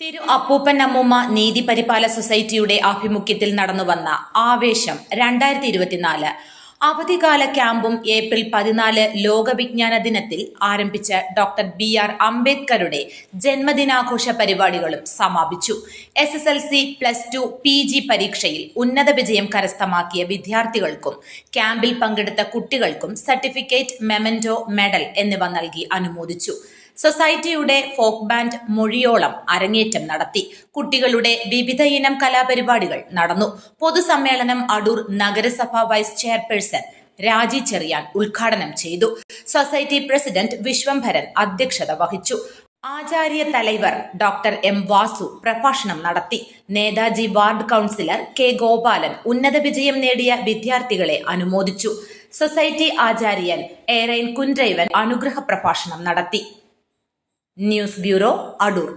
തിരു അപ്പൂപ്പൻ അമ്മൂമ്മ നീതി പരിപാല സൊസൈറ്റിയുടെ ആഭിമുഖ്യത്തിൽ നടന്നുവന്ന ആവേശം രണ്ടായിരത്തി ഇരുപത്തിനാല് അവധികാല ക്യാമ്പും ഏപ്രിൽ പതിനാല് ലോക വിജ്ഞാന ദിനത്തിൽ ആരംഭിച്ച ഡോക്ടർ ബി ആർ അംബേദ്കറുടെ ജന്മദിനാഘോഷ പരിപാടികളും സമാപിച്ചു. S S L C plus two P G പരീക്ഷയിൽ ഉന്നത വിജയം കരസ്ഥമാക്കിയ വിദ്യാർത്ഥികൾക്കും ക്യാമ്പിൽ പങ്കെടുത്ത കുട്ടികൾക്കും സർട്ടിഫിക്കറ്റ് മെമന്റോ മെഡൽ എന്നിവ നൽകി അനുമോദിച്ചു. സൊസൈറ്റിയുടെ ഫോക്ക് ബാൻഡ് മൊഴിയോളം അരങ്ങേറ്റം നടത്തി. കുട്ടികളുടെ വിവിധ ഇനം കലാപരിപാടികൾ നടന്നു. പൊതുസമ്മേളനം അടൂർ നഗരസഭാ വൈസ് ചെയർപേഴ്സൺ രാജി ചെറിയാൻ ഉദ്ഘാടനം ചെയ്തു. സൊസൈറ്റി പ്രസിഡന്റ് വിശ്വംഭരൻ അധ്യക്ഷത വഹിച്ചു. ആചാര്യ തലൈവർ ഡോക്ടർ എം വാസു പ്രഭാഷണം നടത്തി. Netaji ward councillor K Gopalan ഉന്നത വിജയം നേടിയ വിദ്യാർത്ഥികളെ അനുമോദിച്ചു. സൊസൈറ്റി ആചാര്യൻ എറൈൻ കുൻഡ്രൈവൻ അനുഗ്രഹ പ്രഭാഷണം നടത്തി. News bureau Adoor